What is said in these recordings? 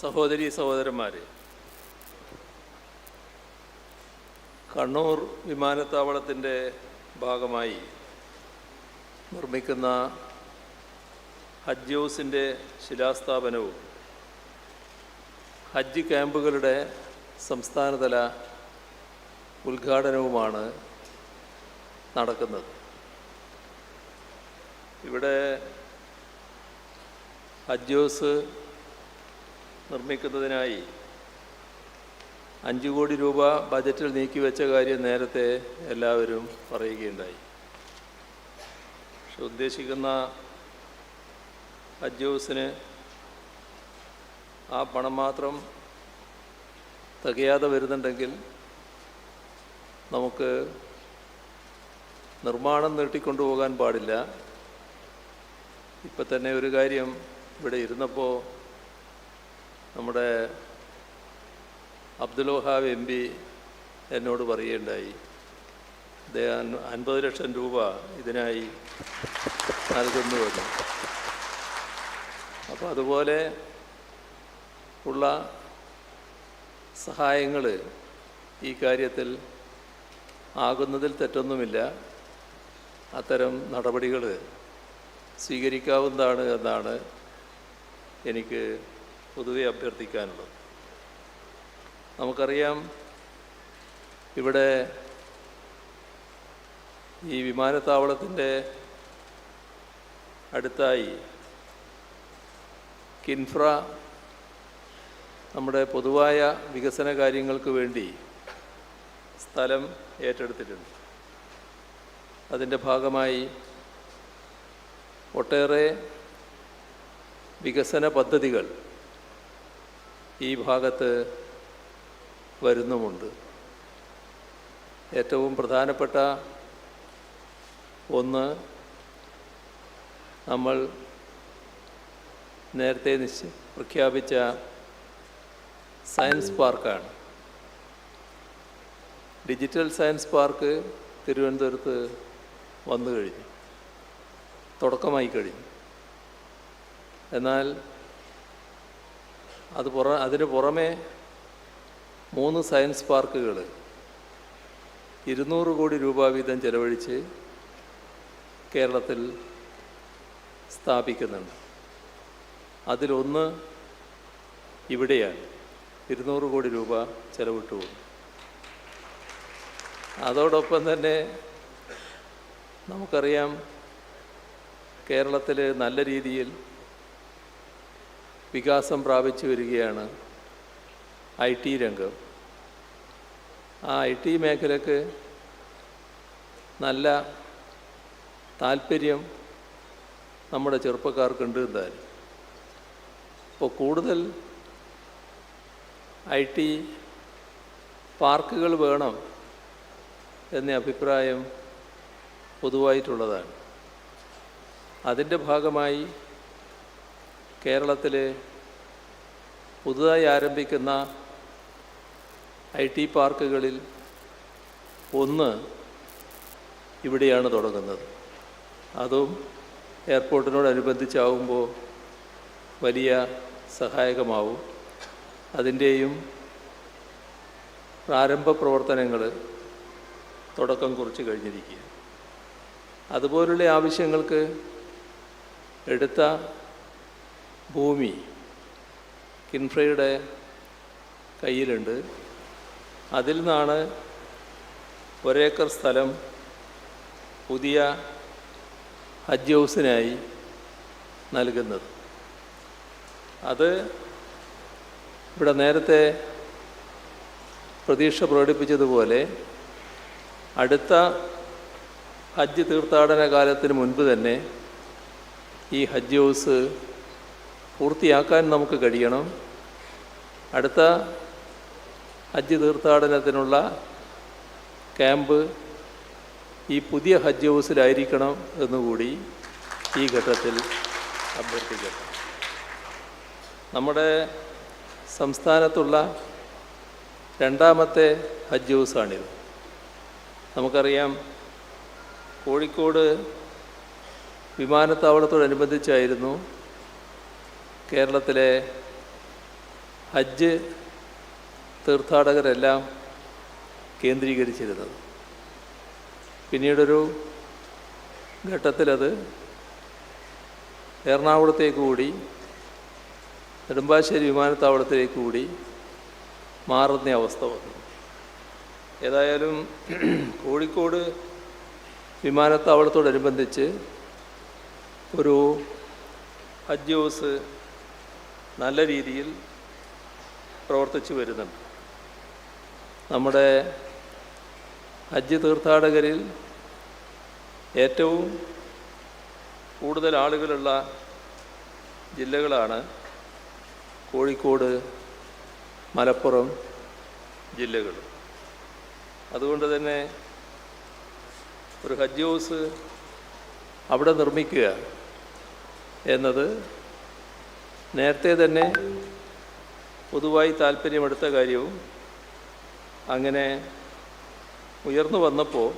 സഹോദരി സഹോദരന്മാരെ കണ്ണൂർ വിമാനത്താവളത്തിന്റെ ഭാഗമായി നിർമ്മിക്കുന്ന ഹജ്ജ് ഹൗസിന്റെ ശിലാസ്ഥാപനവും ഹജ്ജ് ക്യാമ്പുകളുടെ സംസ്ഥാനതല ഉദ്ഘാടനവുമാണ് നടക്കുന്നത്. ഇവിടെ ഹജ്ജ് ഹൗസ് നിർമ്മിക്കുന്നതിനായി അഞ്ച് കോടി രൂപ ബജറ്റിൽ നീക്കിവെച്ച കാര്യം നേരത്തെ എല്ലാവരും പറയുകയുണ്ടായി. പക്ഷെ ഉദ്ദേശിക്കുന്ന ഹജ്ജ് ഹൗസിന് ആ പണം മാത്രം തികയാതെ വരുന്നുണ്ടെങ്കിൽ നമുക്ക് നിർമ്മാണം നീട്ടിക്കൊണ്ടുപോകാൻ പാടില്ല. ഇപ്പം തന്നെ ഒരു കാര്യം ഇവിടെ ഇരുന്നപ്പോൾ നമ്മുടെ അബ്ദുൽ വഹാബ് എം പി എന്നോട് പറയുകയുണ്ടായി അദ്ദേഹം അൻപത് ലക്ഷം രൂപ ഇതിനായി നൽകുന്നുവെന്ന് അപ്പോൾ അതുപോലെ ഉള്ള സഹായങ്ങൾ ഈ കാര്യത്തിൽ ആകുന്നതിൽ തെറ്റൊന്നുമില്ല. അത്തരം നടപടികൾ സ്വീകരിക്കാവുന്നതാണ് എന്നാണ് എനിക്ക് പൊതുവെ അഭ്യർത്ഥിക്കാനുള്ളത്. നമുക്കറിയാം ഇവിടെ ഈ വിമാനത്താവളത്തിന്റെ അടുത്തായി കിൻഫ്ര നമ്മുടെ പൊതുവായ വികസന കാര്യങ്ങൾക്ക് വേണ്ടി സ്ഥലം ഏറ്റെടുത്തിട്ടുണ്ട്. അതിന്റെ ഭാഗമായി ഒട്ടേറെ വികസന പദ്ധതികൾ ഈ ഭാഗത്ത് വരുന്നുമുണ്ട്. ഏറ്റവും പ്രധാനപ്പെട്ട ഒന്ന് നമ്മൾ നേരത്തെ നിശ്ച പ്രഖ്യാപിച്ച സയൻസ് പാർക്കാണ്. ഡിജിറ്റൽ സയൻസ് പാർക്ക് തിരുവനന്തപുരത്ത് വന്നു കഴിഞ്ഞു. തുടക്കമായി കഴിഞ്ഞു. എന്നാൽ അത് പുറ അതിന് പുറമെ മൂന്ന് സയൻസ് പാർക്കുകൾ ഇരുന്നൂറ് കോടി രൂപ വീതം ചെലവഴിച്ച് കേരളത്തിൽ സ്ഥാപിക്കുന്നുണ്ട്. അതിലൊന്ന് ഇവിടെയാണ്. ഇരുന്നൂറ് കോടി രൂപ ചെലവിട്ടു. പോകും അതോടൊപ്പം തന്നെ നമുക്കറിയാം കേരളത്തിൽ നല്ല രീതിയിൽ വികാസം പ്രാപിച്ചു വരികയാണ് ഐ ടി രംഗം. ആ ഐ ടി മേഖലക്ക് നല്ല താല്പര്യം നമ്മുടെ ചെറുപ്പക്കാർക്കുണ്ട് എന്തായാലും. ഇപ്പോൾ കൂടുതൽ ഐ ടി പാർക്കുകൾ വേണം എന്ന അഭിപ്രായം പൊതുവായിട്ടുള്ളതാണ്. അതിന്റെ ഭാഗമായി കേരളത്തിൽ പുതുതായി ആരംഭിക്കുന്ന ഐ ടി പാർക്കുകളിൽ ഒന്ന് ഇവിടെയാണ് തുടങ്ങുന്നത്. അതും എയർപോർട്ടിനോടനുബന്ധിച്ചാവുമ്പോൾ വലിയ സഹായകമാവും. അതിന്റെയും പ്രാരംഭ പ്രവർത്തനങ്ങൾ തുടക്കം കുറിച്ച് കഴിഞ്ഞിരിക്കുക അതുപോലുള്ള ആവശ്യങ്ങൾക്ക് എടുത്ത ഭൂമി കിൻഫ്രയുടെ കയ്യിലുണ്ട്. അതിൽ നിന്നാണ് ഒരേക്കർ സ്ഥലം പുതിയ ഹജ്ജ് ഹൗസിനായി നൽകുന്നത്. അത് ഇവിടെ നേരത്തെ പ്രതീക്ഷ പ്രകടിപ്പിച്ചതുപോലെ അടുത്ത ഹജ്ജ് തീർത്ഥാടന കാലത്തിന് മുൻപ് തന്നെ ഈ ഹജ്ജ് ഹൗസ് പൂർത്തിയാക്കാൻ നമുക്ക് കഴിയണം. അടുത്ത ഹജ്ജ് തീർത്ഥാടനത്തിനുള്ള ക്യാമ്പ് ഈ പുതിയ ഹജ്ജ് ഹൗസിലായിരിക്കണം എന്നുകൂടി ഈ ഘട്ടത്തിൽ അഭ്യർത്ഥിക്കട്ടെ. നമ്മുടെ സംസ്ഥാനത്തുള്ള രണ്ടാമത്തെ ഹജ്ജ് ഹൗസാണിത്. നമുക്കറിയാം കോഴിക്കോട് വിമാനത്താവളത്തോടനുബന്ധിച്ചായിരുന്നു കേരളത്തിലെ ഹജ്ജ് തീർത്ഥാടകരെല്ലാം കേന്ദ്രീകരിച്ചിരുന്നത്. പിന്നീടൊരു ഘട്ടത്തിലത് എറണാകുളത്തേക്ക് കൂടി നെടുമ്പാശ്ശേരി വിമാനത്താവളത്തിലേക്ക് കൂടി മാറുന്ന അവസ്ഥ വന്നു. ഏതായാലും കോഴിക്കോട് വിമാനത്താവളത്തോടനുബന്ധിച്ച് ഒരു ഹജ്ജ് ഹൗസ് നല്ല രീതിയിൽ പ്രവർത്തിച്ചു വരുന്നുണ്ട്. നമ്മുടെ ഹജ്ജ് തീർത്ഥാടകരിൽ ഏറ്റവും കൂടുതൽ ആളുകളുള്ള ജില്ലകളാണ് കോഴിക്കോട് മലപ്പുറം ജില്ലകൾ. അതുകൊണ്ട് തന്നെ ഒരു ഹജ്ജ് ഹൗസ് അവിടെ നിർമ്മിക്കുക എന്നത് നേരത്തെ തന്നെ പൊതുവായി താല്പര്യമെടുത്ത കാര്യവും അങ്ങനെ ഉയർന്നു വന്നപ്പോൾ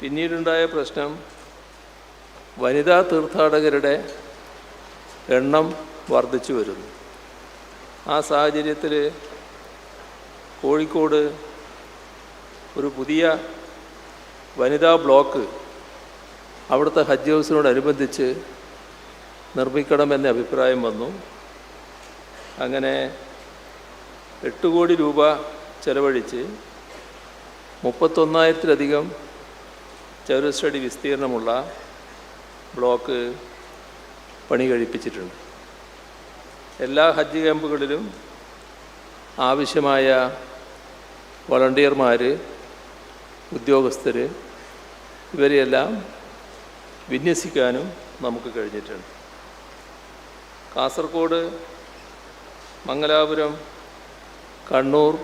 പിന്നീടുണ്ടായ പ്രശ്നം വനിതാ തീർത്ഥാടകരുടെ എണ്ണം വർദ്ധിച്ചു വരുന്നു. ആ സാഹചര്യത്തിൽ കോഴിക്കോട് ഒരു പുതിയ വനിതാ ബ്ലോക്ക് അവിടുത്തെ ഹജ്ജ് ഹൗസിനോടനുബന്ധിച്ച് നിർമ്മിക്കണമെന്ന അഭിപ്രായം വന്നു. അങ്ങനെ എട്ട് കോടി രൂപ ചെലവഴിച്ച് മുപ്പത്തൊന്നായിരത്തിലധികം ചതുരശ്രടി വിസ്തീർണമുള്ള ബ്ലോക്ക് പണി കഴിപ്പിച്ചിട്ടുണ്ട്. എല്ലാ ഹജ്ജ് ക്യാമ്പുകളിലും ആവശ്യമായ വളണ്ടിയർമാർ ഉദ്യോഗസ്ഥർ ഇവരെയെല്ലാം വിന്യസിക്കാനും നമുക്ക് കഴിഞ്ഞിട്ടുണ്ട്. കാസർഗോഡ് മംഗലാപുരം കണ്ണൂർ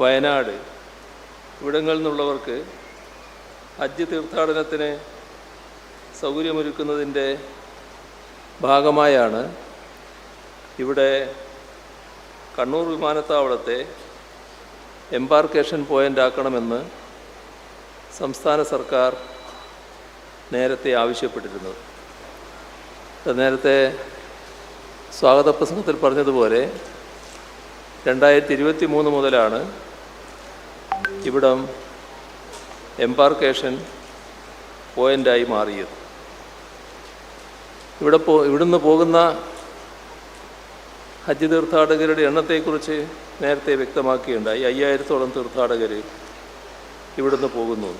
വയനാട്. ഇവിടങ്ങളിൽ നിന്നുള്ളവർക്ക് ഹജ്ജ് തീർത്ഥാടനത്തിന് സൗകര്യമൊരുക്കുന്നതിന്റെ ഭാഗമായാണ് ഇവിടെ കണ്ണൂർ വിമാനത്താവളത്തെ എംബാർക്കേഷൻ പോയിന്റ് ആക്കണമെന്ന് സംസ്ഥാന സർക്കാർ നേരത്തെ ആവശ്യപ്പെട്ടിരുന്നത്. നേരത്തെ സ്വാഗത പ്രസംഗത്തിൽ പറഞ്ഞതുപോലെ രണ്ടായിരത്തി ഇരുപത്തി മൂന്ന് മുതലാണ് ഇവിടം എംബാർക്കേഷൻ പോയിന്റായി മാറിയത്. ഇവിടെ പോ ഇവിടുന്ന് പോകുന്ന ഹജ്ജ് തീർത്ഥാടകരുടെ എണ്ണത്തെക്കുറിച്ച് നേരത്തെ വ്യക്തമാക്കിയുണ്ടായി. അയ്യായിരത്തോളം തീർത്ഥാടകർ ഇവിടുന്ന് പോകുന്നു.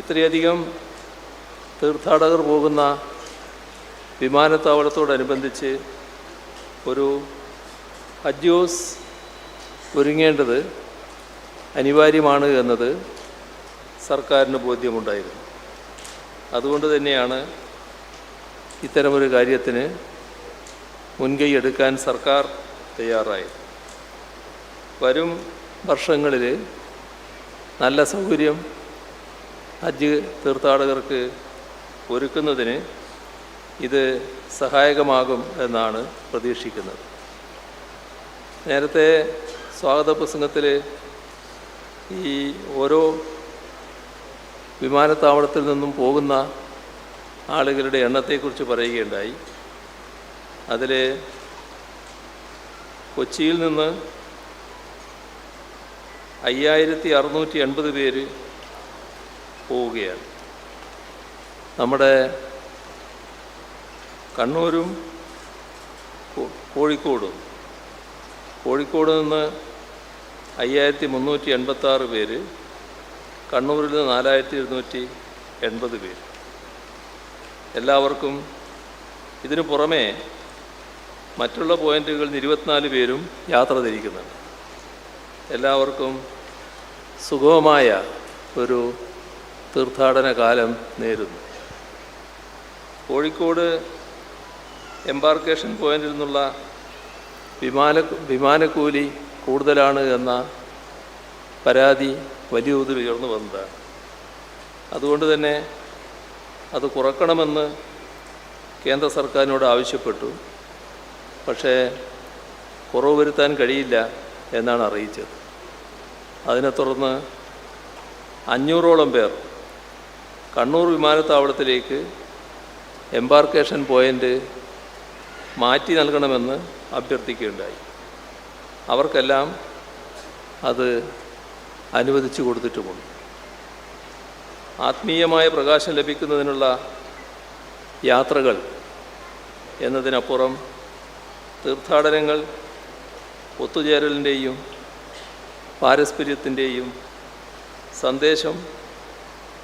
ഇത്രയധികം തീർത്ഥാടകർ പോകുന്ന വിമാനത്താവളത്തോടനുബന്ധിച്ച് ഒരു അജ്യോസ് ഒരുങ്ങേണ്ടത് അനിവാര്യമാണ് എന്നത് സർക്കാരിന് ബോധ്യമുണ്ടായിരുന്നു. അതുകൊണ്ട് തന്നെയാണ് ഇത്തരമൊരു കാര്യത്തിന് മുൻകൈ എടുക്കാൻ സർക്കാർ തയ്യാറായത്. വരും വർഷങ്ങളിൽ നല്ല സൗകര്യം ഹജ്ജ് തീർത്ഥാടകർക്ക് ഒരുക്കുന്നതിന് ഇത് സഹായകമാകും എന്നാണ് പ്രതീക്ഷിക്കുന്നത്. നേരത്തെ സ്വാഗത പ്രസംഗത്തിൽ ഈ ഓരോ വിമാനത്താവളത്തിൽ നിന്നും പോകുന്ന ആളുകളുടെ എണ്ണത്തെക്കുറിച്ച് പറയുകയുണ്ടായി. അതിൽ കൊച്ചിയിൽ നിന്ന് അയ്യായിരത്തി അറുന്നൂറ്റി എൺപത് പേര് പോവുകയാണ്. നമ്മുടെ കണ്ണൂരും കോഴിക്കോടും. കോഴിക്കോട് നിന്ന് അയ്യായിരത്തി മുന്നൂറ്റി എൺപത്താറ് പേര് കണ്ണൂരിൽ നിന്ന് നാലായിരത്തി ഇരുന്നൂറ്റി എൺപത് പേര്. എല്ലാവർക്കും ഇതിനു പുറമേ മറ്റുള്ള പോയിന്റുകളിൽ നിന്ന് ഇരുപത്തിനാല് പേരും യാത്ര തിരിക്കുന്നുണ്ട്. എല്ലാവർക്കും സുഗമമായ ഒരു തീർത്ഥാടന കാലം നേരുന്നു. കോഴിക്കോട് എംബാർക്കേഷൻ പോയിന്റിൽ നിന്നുള്ള വിമാന വിമാനക്കൂലി കൂടുതലാണ് എന്ന പരാതി വലിയ തോതിൽ ഉയർന്നു വന്നതാണ്. അതുകൊണ്ട് തന്നെ അത് കുറക്കണമെന്ന് കേന്ദ്ര സർക്കാരിനോട് ആവശ്യപ്പെട്ടു. പക്ഷേ കുറവ് വരുത്താൻ കഴിയില്ല എന്നാണ് അറിയിച്ചത്. അതിനെ തുടർന്ന് അഞ്ഞൂറോളം പേർ കണ്ണൂർ വിമാനത്താവളത്തിലേക്ക് എംബാർക്കേഷൻ പോയിന്റ് മാറ്റി നൽകണമെന്ന് അഭ്യർത്ഥിക്കുകയുണ്ടായി. അവർക്കെല്ലാം അത് അനുവദിച്ചു കൊടുത്തിട്ടുമുണ്ട്. ആത്മീയമായ പ്രകാശം ലഭിക്കുന്നതിനുള്ള യാത്രകൾ എന്നതിനപ്പുറം തീർത്ഥാടനങ്ങൾ ഒത്തുചേരലിന്റെയും പാരസ്പര്യത്തിന്റെയും സന്ദേശം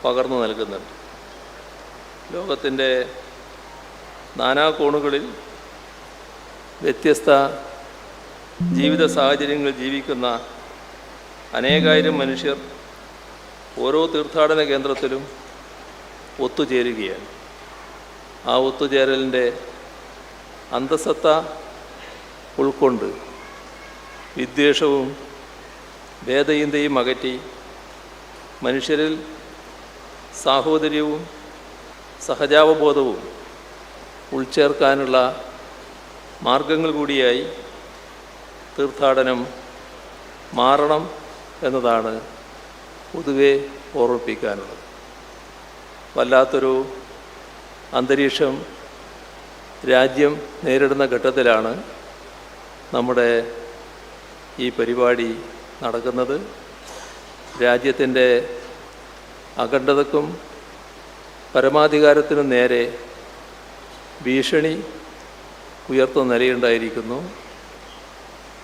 പകർന്നു നൽകുന്നുണ്ട്. ലോകത്തിന്റെ നാനാകോണുകളിൽ വ്യത്യസ്ത ജീവിത സാഹചര്യങ്ങളിൽ ജീവിക്കുന്ന അനേകായിരം മനുഷ്യർ ഓരോ തീർത്ഥാടന കേന്ദ്രത്തിലും ഒത്തുചേരുകയാണ്. ആ ഒത്തുചേരലിന്റെ അന്തസത്ത ഉൾക്കൊണ്ട് വിദ്വേഷവും വേദയിന്തയും അകറ്റി മനുഷ്യരിൽ സാഹോദര്യവും സഹജാവബോധവും ഉൾച്ചേർക്കാനുള്ള മാർഗങ്ങൾ കൂടിയായി തീർത്ഥാടനം മാറണം എന്നതാണ് പൊതുവെ ഓർമ്മിപ്പിക്കാനുള്ളത്. വല്ലാത്തൊരു അന്തരീക്ഷം രാജ്യം നേരിടുന്ന ഘട്ടത്തിലാണ് നമ്മുടെ ഈ പരിപാടി നടക്കുന്നത്. രാജ്യത്തിന്റെ അഖണ്ഡതക്കും പരമാധികാരത്തിനും നേരെ ഭീഷണി ഉയർത്തുന്ന നിലയുണ്ടായിരിക്കുന്നു.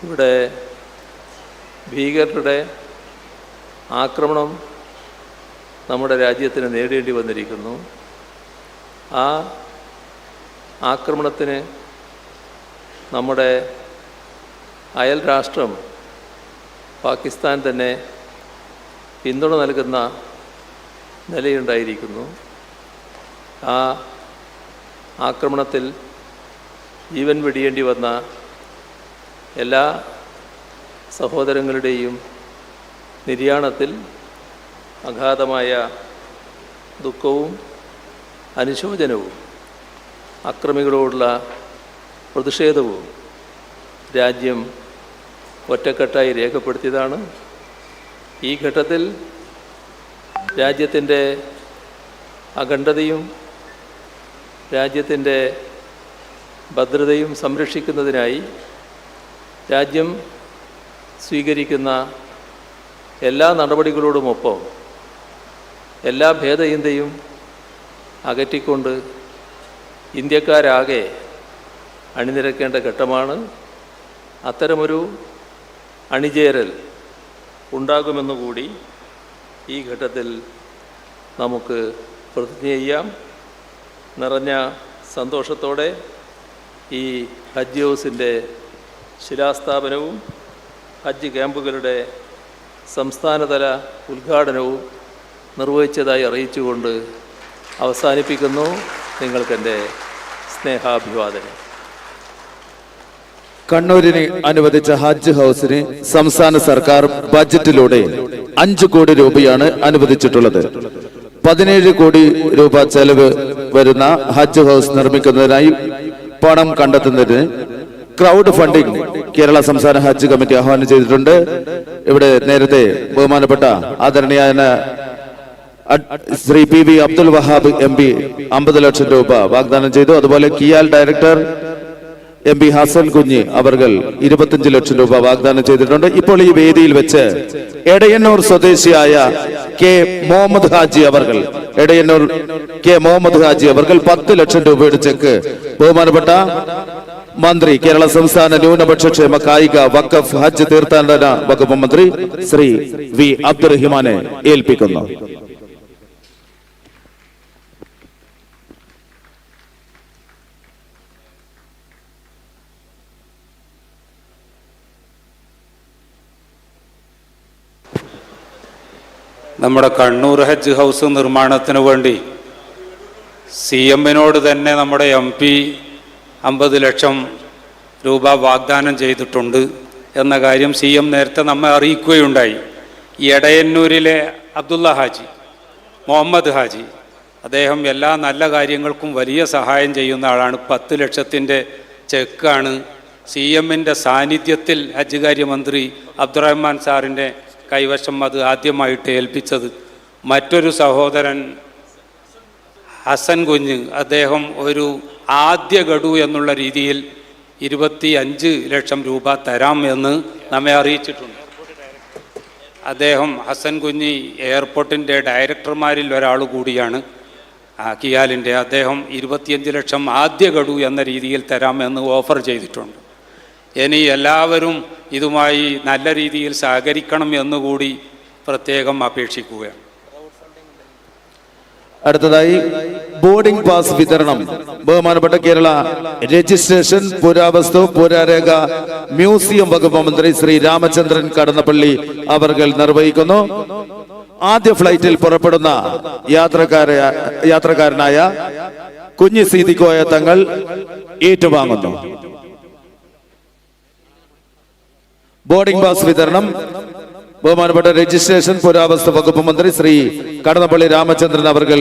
ഇവിടെ ഭീകരരുടെ ആക്രമണം നമ്മുടെ രാജ്യത്തിന് നേരിടേണ്ടി വന്നിരിക്കുന്നു. ആ ആക്രമണത്തിന് നമ്മുടെ അയൽ രാഷ്ട്രം പാകിസ്ഥാൻ തന്നെ പിന്തുണ നൽകുന്ന നിലയുണ്ടായിരിക്കുന്നു. ആ ആക്രമണത്തിൽ ജീവൻ വെടിയേണ്ടി വന്ന എല്ലാ സഹോദരങ്ങളുടെയും നിര്യാണത്തിൽ അഗാധമായ ദുഃഖവും അനുശോചനവും അക്രമികളോടുള്ള പ്രതിഷേധവും രാജ്യം ഒറ്റക്കെട്ടായി രേഖപ്പെടുത്തിയതാണ്. ഈ ഘട്ടത്തിൽ രാജ്യത്തിന്റെ അഖണ്ഡതയും രാജ്യത്തിന്റെ ഭദ്രതയും സംരക്ഷിക്കുന്നതിനായി രാജ്യം സ്വീകരിക്കുന്ന എല്ലാ നടപടികളോടുമൊപ്പം എല്ലാ ഭേദചിന്തയും അകറ്റിക്കൊണ്ട് ഇന്ത്യക്കാരാകെ അണിനിരക്കേണ്ട ഘട്ടമാണ്. അത്തരമൊരു അണിചേരൽ ഉണ്ടാകുമെന്നുകൂടി ഈ ഘട്ടത്തിൽ നമുക്ക് പ്രതിജ്ഞ ചെയ്യാം. നിറഞ്ഞ സന്തോഷത്തോടെ ഈ ഹജ്ജ് ഹൗസിന്റെ ശിലാസ്ഥാപനവും ഹജ്ജ് ക്യാമ്പുകളുടെ സംസ്ഥാനതല ഉദ്ഘാടനവും നിർവഹിച്ചതായി അറിയിച്ചുകൊണ്ട് അവസാനിപ്പിക്കുന്നു നിങ്ങൾക്കെന്റെ സ്നേഹാഭിവാദനം. കണ്ണൂരിന് അനുവദിച്ച ഹജ്ജ് ഹൗസിന് സംസ്ഥാന സർക്കാർ ബജറ്റിലൂടെ അഞ്ചു കോടി രൂപയാണ് അനുവദിച്ചിട്ടുള്ളത്. പതിനേഴ് കോടി രൂപ ചെലവ് വരുന്ന ഹജ്ജ് ഹൗസ് നിർമ്മിക്കുന്നതിനായി പണം കണ്ടെത്തുന്നതിന് ക്രൗഡ് ഫണ്ടിംഗ് കേരള സംസ്ഥാന ഹജ്ജ് കമ്മിറ്റി ആഹ്വാനം ചെയ്തിട്ടുണ്ട്. ഇവിടെ നേരത്തെ ബഹുമാനപ്പെട്ട ആദരണീയ Shri P V Abdul Wahab M P അമ്പത് ലക്ഷം രൂപ വാഗ്ദാനം ചെയ്തു. അതുപോലെ KIAL director M P Hasan Kunhi അവർകൾ ഇരുപത്തിയഞ്ച് ലക്ഷം രൂപ വാഗ്ദാനം ചെയ്തിട്ടുണ്ട്. ഇപ്പോൾ ഈ വേദിയിൽ വെച്ച് എടയന്നൂർ സ്വദേശിയായ കെ മുഹമ്മദ് ഹാജി അവർകൾ എടയന്നൂർ കെ മുഹമ്മദ് ഹാജി അവർകൾ പത്ത് ലക്ഷം രൂപയുടെ ചെക്ക്. ബഹുമാനപ്പെട്ട മന്ത്രി കേരള സംസ്ഥാന ന്യൂനപക്ഷ ക്ഷേമ കായിക വഖഫ് ഹജ്ജ് തീർത്ഥാടന വകുപ്പ് മന്ത്രി ശ്രീ വി അബ്ദുറഹിമാനെ ഏൽപ്പിക്കുന്നു. നമ്മുടെ കണ്ണൂർ ഹജ്ജ് ഹൗസ് നിർമ്മാണത്തിന് വേണ്ടി സി എമ്മിനോട് തന്നെ നമ്മുടെ എം പി അമ്പത് ലക്ഷം രൂപ വാഗ്ദാനം ചെയ്തിട്ടുണ്ട് എന്ന കാര്യം സി എം നേരത്തെ നമ്മെ അറിയിക്കുകയുണ്ടായി. എടയന്നൂരിലെ അബ്ദുള്ള ഹാജി മുഹമ്മദ് ഹാജി അദ്ദേഹം എല്ലാ നല്ല കാര്യങ്ങൾക്കും വലിയ സഹായം ചെയ്യുന്ന ആളാണ്. പത്ത് ലക്ഷത്തിന്റെ ചെക്കാണ്. സി എമ്മിന്റെ സാന്നിധ്യത്തിൽ ഹജ്ജ് കാര്യമന്ത്രി അബ്ദുറഹ്മാൻ സാറിന്റെ കൈവശം അത് ആദ്യമായിട്ട് ഏൽപ്പിച്ചത്. മറ്റൊരു സഹോദരൻ ഹസൻ കുഞ്ഞ് അദ്ദേഹം ഒരു ആദ്യ ഗഡു എന്നുള്ള രീതിയിൽ ഇരുപത്തി അഞ്ച് ലക്ഷം രൂപ തരാം എന്ന് നമ്മെ അറിയിച്ചിട്ടുണ്ട്. അദ്ദേഹം ഹസൻ കുഞ്ഞി എയർപോർട്ടിന്റെ ഡയറക്ടർമാരിൽ ഒരാൾ കൂടിയാണ്. കിയാലിന്റെ. അദ്ദേഹം ഇരുപത്തിയഞ്ച് ലക്ഷം ആദ്യ ഗഡു എന്ന രീതിയിൽ തരാമെന്ന് ഓഫർ ചെയ്തിട്ടുണ്ട്. ഇനി എല്ലാവരും ഇതുമായി നല്ല രീതിയിൽ സഹകരിക്കണം എന്നുകൂടി പ്രത്യേകം അപേക്ഷിക്കുകയാണ്. അടുത്തതായി ബോർഡിംഗ് പാസ് വിതരണം. ബഹുമാനപ്പെട്ട കേരള രജിസ്ട്രേഷൻ പുരാവസ്തു പുരാരേഖ മ്യൂസിയം വകുപ്പ് മന്ത്രി ശ്രീ രാമചന്ദ്രൻ കടന്നപ്പള്ളി അവർകൾ നിർവഹിക്കുന്നു. ആദ്യ ഫ്ലൈറ്റിൽ പുറപ്പെടുന്ന യാത്രക്കാര യാത്രക്കാരനായ കുഞ്ഞി സീതിക്കോയ തങ്ങൾ ഏറ്റുവാങ്ങുന്നു. ബോർഡിംഗ് പാസ് വിതരണം. ബഹുമാനപ്പെട്ട രജിസ്ട്രേഷൻ പുരാവസ്തു വകുപ്പ് മന്ത്രി ശ്രീ കടന്നപ്പള്ളി രാമചന്ദ്രൻ അവർകൾ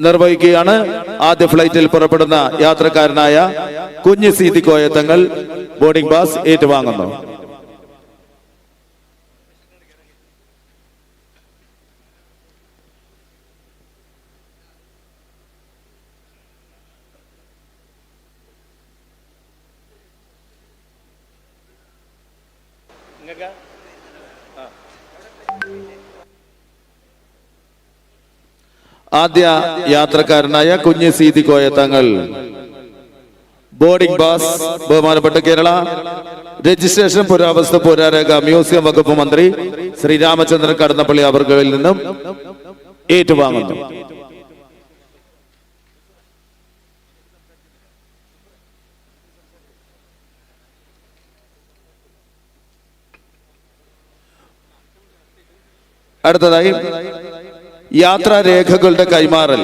നിർവഹിക്കുകയാണ്. ആദ്യ ഫ്ലൈറ്റിൽ പുറപ്പെടുന്ന യാത്രക്കാരനായ കുഞ്ഞ് സീതിക്കോയ തങ്ങൾ ബോർഡിംഗ് പാസ് ഏറ്റുവാങ്ങുന്നു. ആദ്യ യാത്രക്കാരനായ കുഞ്ഞ് സീതിക്കോയ തങ്ങൾ. ബോർഡിംഗ് ബസ് ബഹുമാനപ്പെട്ട കേരള. രജിസ്ട്രേഷൻ പുരാവസ്തു പുരാരേഖ മ്യൂസിയം വകുപ്പ് മന്ത്രി ശ്രീ രാമചന്ദ്രൻ കടന്നപ്പള്ളി അവർകളിൽ നിന്നും ഏറ്റുവാങ്ങുന്നു. അടുത്തതായി യാത്രാരേഖകളുടെ കൈമാറൽ.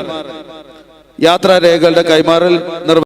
യാത്രാരേഖകളുടെ കൈമാറൽ